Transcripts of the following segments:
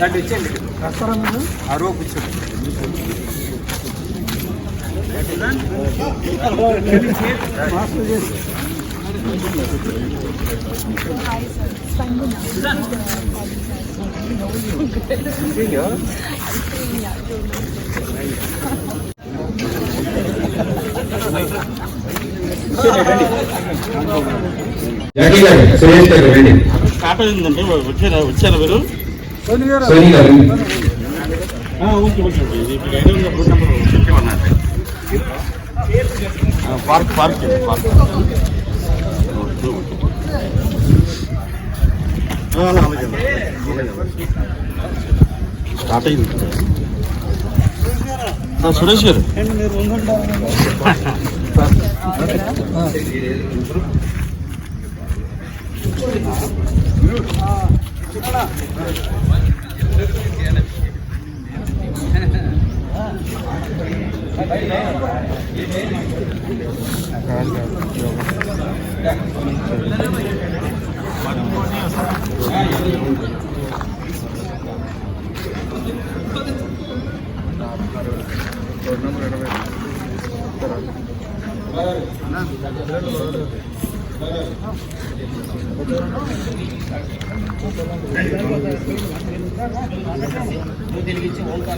దాంట్లో ఇచ్చేయండి. రో కూర్చోండి సురేష్ గారు రండి. స్టార్ట్ అయిందండి వచ్చారా వచ్చారా మీరు. సోని గారు పార్క్ పార్క్ పార్క్ స్టార్ట్ అయింది. సురేష్ గారు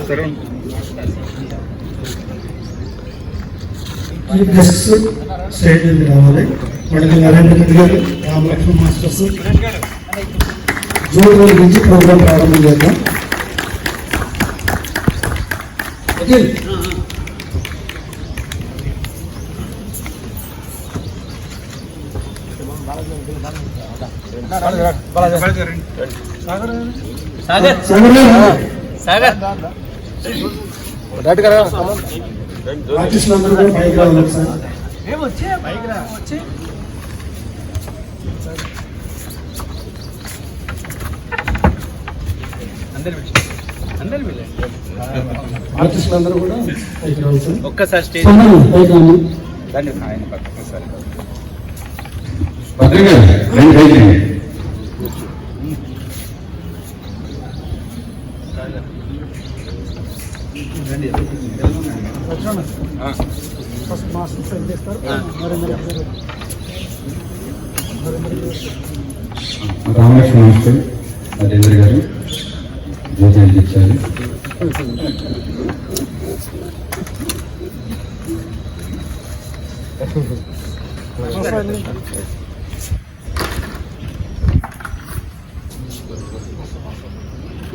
సరే ఈ గెస్ట్స్ స్టేజ్ నుండి రావాలి మడక నరేంద్ర రెడ్డి గారు రామలక్ష్మణ మాస్టర్స్ జూన్ రోజు నుంచి ప్రోగ్రాం ప్రారంభం చేద్దాం అఖిల్ సాగర్ ఆర్టిస్టులు అందరూ కూడా పైకి రావాలి ఒకసారి ఆర్టిస్టులు అందరూ కూడా పైకి రావాలి సార్ ఒక్కసారి స్టేజ్ పైకి రాము దాన్ని ఆయన పక్కన సరే భద్ర గారు రండి రండి ఫస్ట్ మాస్టర్ సెండ్ చేస్తారు నరేంద్ర రెడ్డి గారు Ramalakshmana master Rajendra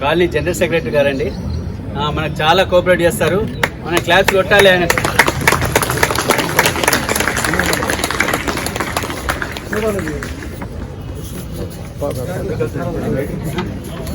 colony general secretary గారండి మనకు చాలా కోఆపరేట్ చేస్తారు మన క్లాస్ కొట్టాలి ఆయన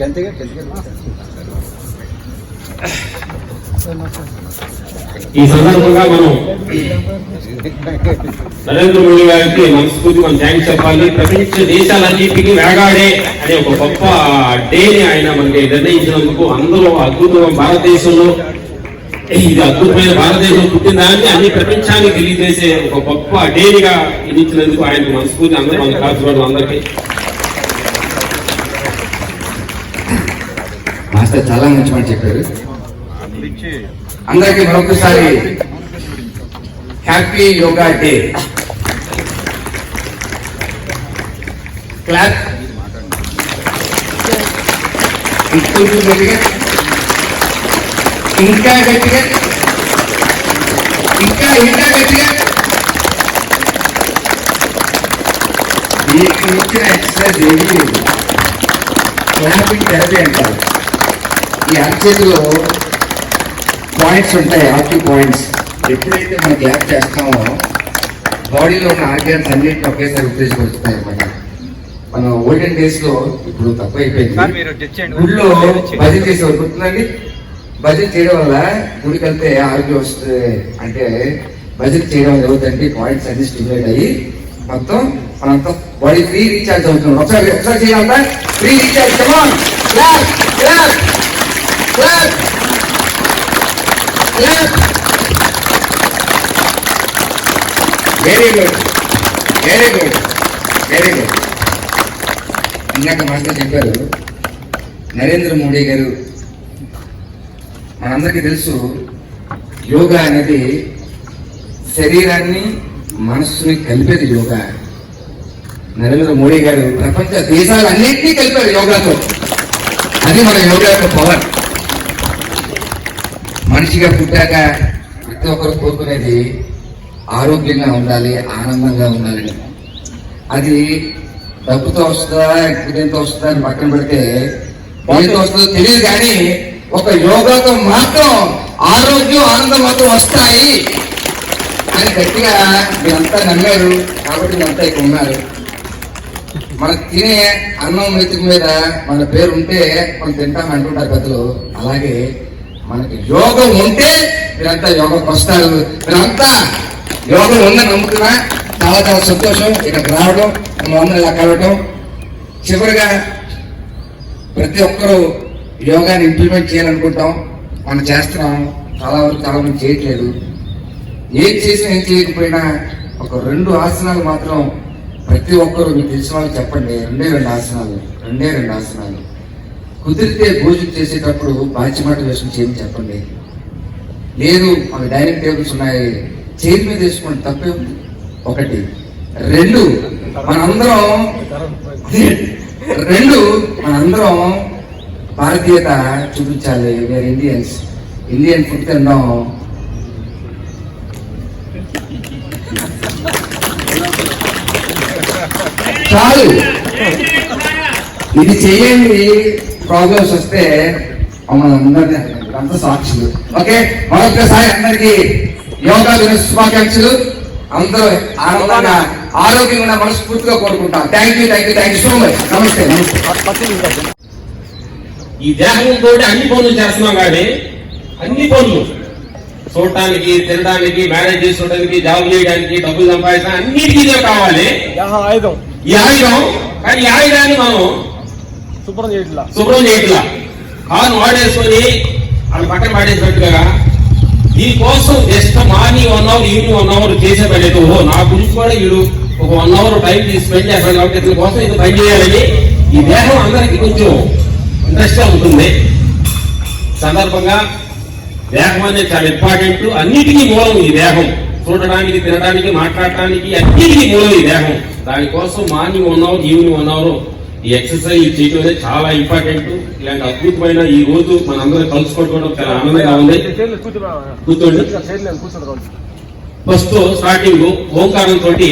గంతగా ఈ సందర్భంగా మనం నరేంద్ర మోడీ గారికి మనస్ఫూర్తి మనం థ్యాంక్స్ చెప్పాలి. ప్రపంచ దేశాలన్నింటికి వేగాడే అనే ఒక గొప్ప డేని ఆయన మనకి నిర్ణయించినందుకు అందరూ అద్భుతం భారతదేశంలో ఇది అద్భుతమైన భారతదేశం పుట్టిందాన్ని అన్ని ప్రపంచానికి తెలియజేసే ఒక గొప్ప డేనిగా ఇది ఇచ్చినందుకు ఆయనకు మనస్ఫూర్తి అందరూ మన కాల్చుకోవడం అందరికీ. మాస్టర్ చాలా మంచి మాట చెప్పారు. అందరికీ మరొకసారి హ్యాపీ యోగా డే. క్లాప్. ఇంకా గట్టిగా? ఇంకా ఇంకా గట్టిగా? మీకు ఇచ్చిన ఎక్సర్సైజ్ ఏమీ లేదు. క్లాపింగ్ థెరపీ అంటారు. ఈ అరచేతిలో పాయింట్స్ ఉంటాయి ఆక్యూ పాయింట్స్. ఎప్పుడైతే మనం గ్యాప్ చేస్తామో బాడీలో ఉన్న ఆర్గాన్స్ అన్నింటిని ఒకేసారి ఉత్తేజపరుస్తాయి అన్నమాట. మన ఓల్డెన్ డేస్లో ఇప్పుడు తక్కువ అయిపోయింది గుడిలో భజన చేసేవారు గుర్తుందండి భజన చేయడం వల్ల గుడికి వెళ్తే ఆరోగ్యం వస్తుంది అంటే భజన చేయడం వల్ల ఏమవుతుందంటే పాయింట్స్ అన్ని స్టిమ్యులేట్ అయ్యి మొత్తం మనంతా బాడీ ఫ్రీ రీఛార్జ్ అవుతుంది. ఒకసారి ఒకసారి చేయాలంటే free recharge come on clap clap clap clap very good very good very good ఇందాక మాస్టర్ చెప్పారు నరేంద్ర మోడీ గారు మనందరికీ తెలుసు యోగా అనేది శరీరాన్ని మనస్సుని కలిపేది యోగా. నరేంద్ర మోడీ గారు ప్రపంచ దేశాలన్నింటినీ కలిపారు యోగాతో. అది మన యోగా యొక్క పవర్. మనిషిగా పుట్టాక ప్రతి ఒక్కరు కోరుకునేది ఆరోగ్యంగా ఉండాలి ఆనందంగా ఉండాలని అది డబ్బుతో వస్తుందా ఎంత వస్తుందా అని పక్కన పెడితే వాళ్ళతో వస్తుందో తెలియదు కానీ ఒక యోగాతో మాత్రం ఆరోగ్యం ఆనందం మాత్రం వస్తాయి. అని గట్టిగా మీరంతా నమ్మారు కాబట్టి మీరంతా ఇక్కడ ఉన్నారు. మనం తినే అన్నం మెతుకు మీద మన పేరు ఉంటే మనం తింటాం అంటుంటారు పెద్దలు. అలాగే మనకి యోగం ఉంటే మీరంతా యోగకు వస్తారు మీరంతా యోగం ఉందని నమ్ముతున్నా చాలా చాలా సంతోషం. ఇక్కడికి రావడం మమ్మల్ని ఇలా కలవటం. చివరిగా ప్రతి ఒక్కరూ యోగాని ఇంప్లిమెంట్ చేయాలనుకుంటాం మనం చేస్తున్నాం చాలా వరకు చాలా మంది చేయట్లేదు. ఏం చేసినా ఏం చేయకపోయినా ఒక రెండు ఆసనాలు మాత్రం ప్రతి ఒక్కరు మీకు తెలిసిన వాళ్ళు చెప్పండి. రెండే రెండు ఆసనాలు రెండే రెండు ఆసనాలు. కుదిరితే భోజనం చేసేటప్పుడు బాచిమాట వేసుకుని చేయని చెప్పండి. లేదు మాకు డైనింగ్ టేబుల్స్ ఉన్నాయి. చైర్ మీద వేసుకోండి తప్పే ఉంది. ఒకటి. రెండు. మనందరం రెండు. మనందరం భారతీయత చూపించాలి. వేర్ ఇండియన్స్ ఇండియన్ ఫుడ్ తినడం చాలు. ఇది చేయండి ప్రాబ్లమ్స్ వస్తే మమ్మల్ని అందరినీ అంత సాక్షులు. ఓకే మరొకసారి అందరికీ యోగా దిన శుభాకాంక్షలు. అందరూ ఆనందంగా ఆరోగ్యంగా మనస్ఫూర్తిగా కోరుకుంటాం. Thank you thank you thank you so much నమస్తే నమస్తే ఈ దేహంతో అన్ని పనులు చేస్తున్నాం కానీ అన్ని పనులు చూడటానికి తినడానికి మ్యారేజ్ చేసుకోవడానికి జాబ్ చేయడానికి డబ్బులు సంపాదించడానికి అన్నిటికీ కావాలి. ఆయుధం. ఈ ఆయుధం కానీ ఈ ఆయుధాన్ని మనం శుభ్రం చేయట్లా. శుభ్రం చేయట్లా. కాను వాడేసుకొని అది పక్కన పడేసినట్టుగా దీనికోసం just morning one hour evening one hour చేసే పని అయితే ఓ నా గురించి కూడా వీడు ఒక వన్ అవర్ టైం స్పెండ్ చేస్తాడు కాబట్టి ఇతని కోసం ఇది పని చేయాలని ఈ దేహం అందరికి కొంచెం ఇంట్రెస్ట్గా ఉంటుంది. సందర్భంగా దేహం అనేది చాలా ఇంపార్టెంట్. అన్నిటికీ మూలం ఈ దేహం చూడడానికి తినడానికి మాట్లాడటానికి అన్నిటికీ మూలం ఈ దేహం దానికోసం morning one hour evening one hour ఈ ఎక్సర్సైజ్ చేయడం అనేది చాలా ఇంపార్టెంట్. ఇలాంటి అద్భుతమైన ఈ రోజు మనందరం కలుసుకోవడం చాలా ఆనందంగా ఉంది. కూర్చోండి. ఫస్ట్ స్టార్టింగ్ ఓంకారం తోటి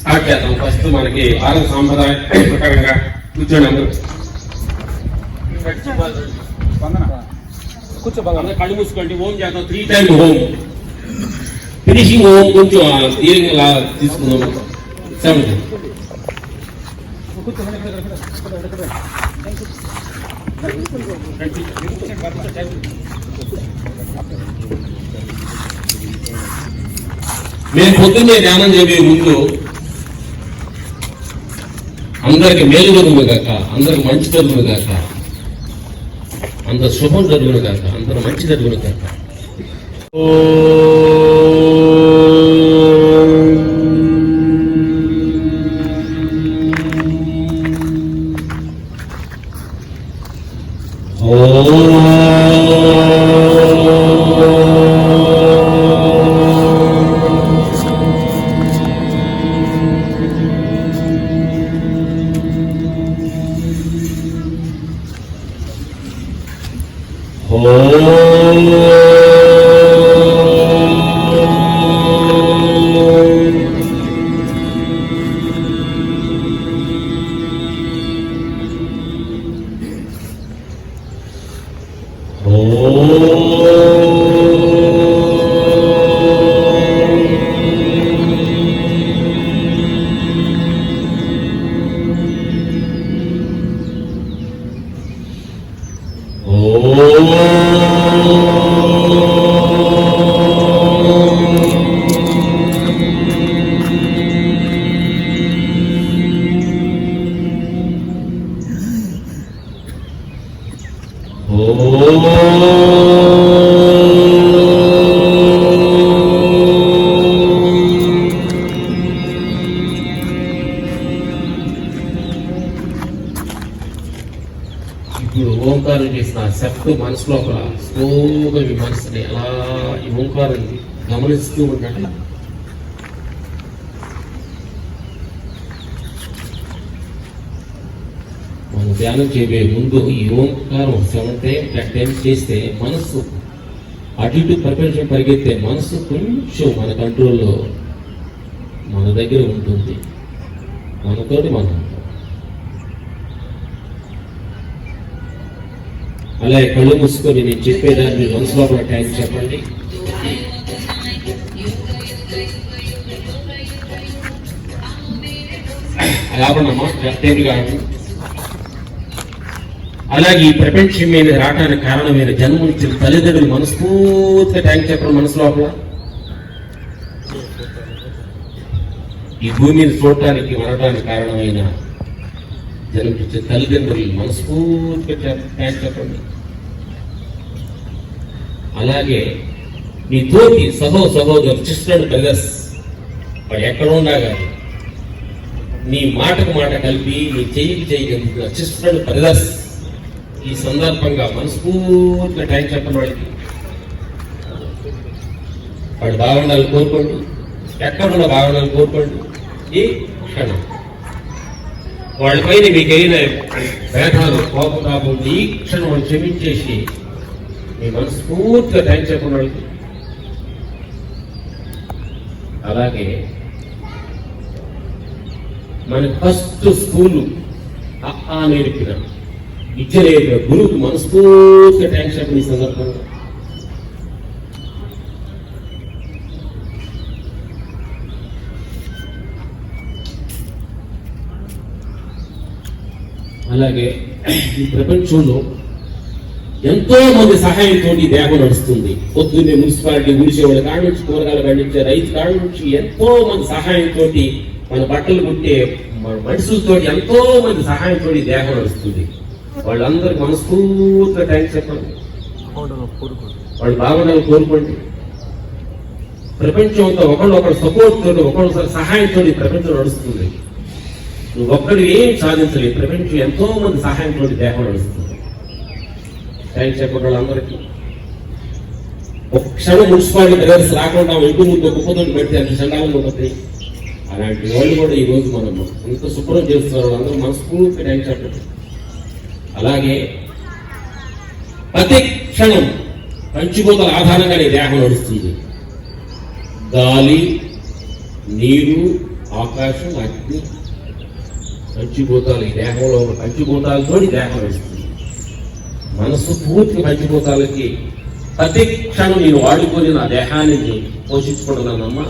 స్టార్ట్ చేద్దాం. ఫస్ట్ మనకి భారత సాంప్రదాయ ప్రకారంగా కూర్చోండి అందరూ. అందరూ కళ్ళు మూసుకోండి ఓం చేద్దాం three time home finishing home కొంచెం తీరిగా తీసుకుందాం మేము పొద్దున్నే ధ్యానం చేసే ముందు అందరికి మేలు జరుగుతుంది కాక అందరికి మంచి జరుగుతుంది కాక అంత శుభం జరుగును కాక అంత మంచి జరుగును కాక ఓ ఇప్పుడు ఓంకారం చేసిన ఆ మనసు లోపల స్లోగా మీ మనసుని అలా ఈ ఓంకారం గమనిస్తూ ఉండండి. మనం ధ్యానం చేయబోయే ముందు ఈ ఓంకారం సెవెన్ టైం టెన్ టైమ్స్ చేస్తే మనసు అటు ఇటు ప్రపంచం పరిగెత్తే మనసు కొంచెం మన కంట్రోల్లో మన దగ్గర ఉంటుంది. మనతోటి మనం అలాగే కళ్ళు మూసుకొని నేను చెప్పేదాన్ని మీరు మనసు లోపల టైం చెప్పండి. అలాగనమ్మా టైం కాదు. అలాగే ఈ ప్రపంచం మీద రావడానికి కారణం మీద జన్మనిచ్చిన తల్లిదండ్రులు మనస్ఫూర్తిగా టైం చెప్పడం మనసు లోపల ఈ భూమిని చూడటానికి మరటానికి కారణమైన జన్మించిన తల్లిదండ్రులు మనస్ఫూర్తిగా టైం చెప్పండి అలాగే నీ తోటి సహో సహోదరు సిస్టర్ బ్రదర్స్ వాడు ఎక్కడ ఉన్నా కానీ నీ మాటకు మాట కలిపి నీ చెయ్యికి చెయ్యి రచిస్తున్నాడు బ్రదర్స్ ఈ సందర్భంగా మనస్ఫూర్తిగా టైం చెప్పండి వాడికి వాడు బాగుండాలని కోరుకోండి. ఎక్కడున్న బాగుండాలని కోరుకోండి. ఈ క్షణం. వాళ్ళపైన మీకైన భేదాలు కోపతాపం ఈ క్షణం వాళ్ళు క్షమించేసి మీ మనస్ఫూర్తిగా థ్యాంక్స్ చెప్పండి వాళ్ళకి అలాగే మన ఫస్ట్ స్కూల్ ఆ నేర్పిన విద్య నేర్పిన గురువుకు మనస్ఫూర్తిగా థ్యాంక్స్ చెప్పండి ఈ సందర్భంగా అలాగే ఈ ప్రపంచంలో ఎంతో మంది సహాయంతో దేహం నడుస్తుంది. పొద్దున్నే మున్సిపాలిటీ ఊడిసేవాళ్ళ కాడ నుంచి కూరగాయలు పండించే రైతు కాడ నుంచి ఎంతో మంది సహాయంతో మన బట్టలు కుట్టే మన మనుషులతో ఎంతో మంది సహాయంతో దేహం నడుస్తుంది. వాళ్ళందరికి మనస్ఫూర్తిగా థ్యాంక్స్ చెప్పండి. వాళ్ళు బాగుండాలని కోరుకోండి. ప్రపంచం అంతా ఒకళ్ళు ఒకళ్ళు సపోర్ట్ తోటి ఒకళ్ళొకరు సహాయంతో ప్రపంచం నడుస్తుంది. నువ్వు ఒక్కడు ఏం సాధించలేదు ప్రపంచం ఎంతో మంది సహాయంతో దేహం నడుస్తుంది. థ్యాంక్స్ చెప్పండి వాళ్ళందరికీ ఒక క్షణం మున్సిపాలిటీ దగ్గర రాకుండా ఇంటి ముందు కుప్పతోటి పెడితే అంత చండాలంగా ఉంటుంది. అలాంటి వాళ్ళు కూడా ఈ రోజు మనం శుభ్రం చేస్తున్నారు వాళ్ళందరూ మనస్ఫూర్తి థ్యాంక్స్ చెప్పండి. అలాగే ప్రతి క్షణం పంచిపోతల ఆధారంగా నీ దేహం నడుస్తుంది. గాలి నీరు ఆకాశం అగ్ని పంచిభూతాలు ఈ దేహంలో ఉన్న పంచిభూతాలతో దేహం నడుస్తుంది మనస్సు పూర్తి పంచిభూతాలకి ప్రతి క్షణం నేను వాడుకొని నా దేహాన్ని నేను పోషించుకుంటున్నానమ్మా.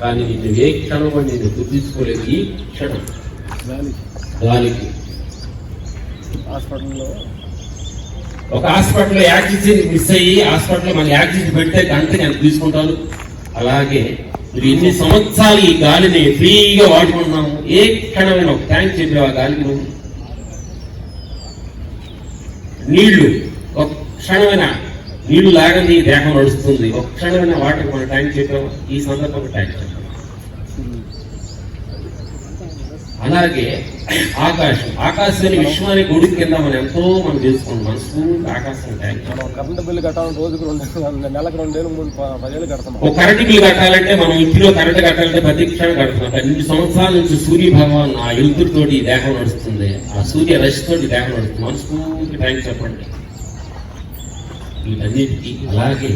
కానీ నిన్ను ఏ క్షణం కూడా నేను గుర్తించుకోలేదు ఈ క్షణం. దానికి హాస్పిటల్లో ఒక హాస్పిటల్లో యాక్సిజన్ మిస్ అయ్యి హాస్పిటల్లో మన యాక్సిజన్ పెడితే గంట నేను తీసుకుంటాను అలాగే మీరు ఎన్ని సంవత్సరాలు ఈ గాలిని ఫ్రీగా వాడుకుంటున్నాము ఏ క్షణమైన ఒక ట్యాంక్ చెప్పావు ఆ గాలికి నువ్వు నీళ్ళు ఒక క్షణమైన నీళ్ళు లాగని దేహం నడుస్తుంది. ఒక క్షణమైన వాటర్ మన ట్యాంక్ చెప్పావు ఈ సందర్భంగా ట్యాంక్ అలాగే ఆకాశం ఆకాశాన్ని విశ్వానికి గుడి కింద మనం ఎంతో మనం తెలుసుకున్నాం మనసు ఆకాశం మనం కరెంట్ బిల్లు కట్టాలని రోజుకి రెండు నెలకు రెండేళ్ళు మూడు పదేళ్ళు కడతాం. ఒక కరెంట్ బిల్ కట్టాలంటే మనం ఇంటిలో కరెంట్ కట్టాలంటే ప్రతి క్షణం కడుతున్నాం. పన్నెండు సంవత్సరాల నుంచి సూర్య భగవాన్ ఆ ఎలుతుడితోటి దేహం నడుస్తుంది. ఆ సూర్య రశ్మితోటి దేహం నడుస్తుంది. మనస్ఫూర్తి టైం చెప్పండి. వీటన్నిటికీ అలాగే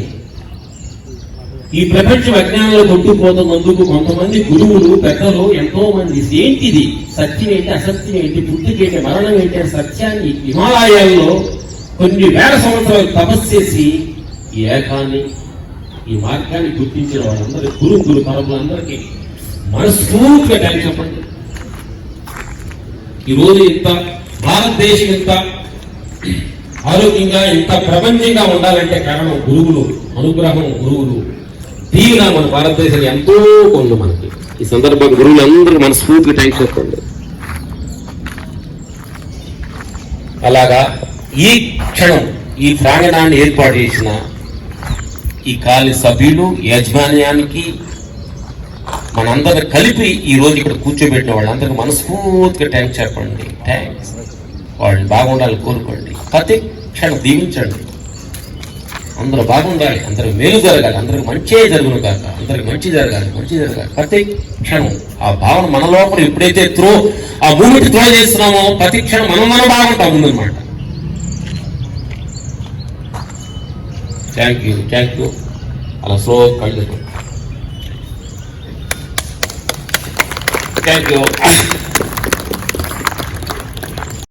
ఈ ప్రపంచ విజ్ఞానంలో కొట్టుకుపోతున్నందుకు కొంతమంది గురువులు పెద్దలు ఎంతో మంది ఏంటిది సత్యం ఏంటి అసత్యం ఏంటి పుట్టుకేంటి మరణం ఏంటి సత్యాన్ని హిమాలయాల్లో కొన్ని వేల సంవత్సరాలు తపస్సు చేసి ఈ ఏకాన్ని ఈ మార్గాన్ని గుర్తించిన వాళ్ళందరూ గురు గురు పరములందరికీ మనస్ఫూర్తిగా థ్యాంక్స్ చెప్పండి. ఈరోజు ఇంత భారతదేశం ఇంత ఆరోగ్యంగా ఇంత ప్రపంచంగా ఉండాలంటే కారణం గురువులు అనుగ్రహం గురువులు. దీనిగా మన భారతదేశం ఎంతో కొండు మనకి. ఈ సందర్భంగా గురువులందరూ మనస్ఫూర్తిగా థ్యాంక్స్ చెప్పండి. అలాగా ఈ క్షణం ఈ ప్రాంగణాన్ని ఏర్పాటు చేసిన ఈ కాలి సభ్యులు యాజమాన్యానికి మనందరం కలిపి ఈ రోజు ఇక్కడ కూర్చోబెట్టిన వాళ్ళందరికీ మనస్ఫూర్తిగా థ్యాంక్స్ చెప్పండి. థ్యాంక్స్ వాళ్ళని బాగుండాలని కోరుకోండి. ప్రతి క్షణం దీవించండి. అందరూ బాగుండాలి అందరికి మేలు జరగాలి అందరికి మంచే జరుగును కాక అందరికి మంచి జరగాలి మంచి జరగాలి. ప్రతి క్షణం ఆ భావన మన లోపల ఎప్పుడైతే త్రో ఆ మూమెంట్ త్రో చేస్తున్నామో ప్రతి క్షణం మనం మనం బాగుంటాం ముందన్నమాట థ్యాంక్ యూ థ్యాంక్ యూ అలా స్లో కళ్ళు థ్యాంక్ యూ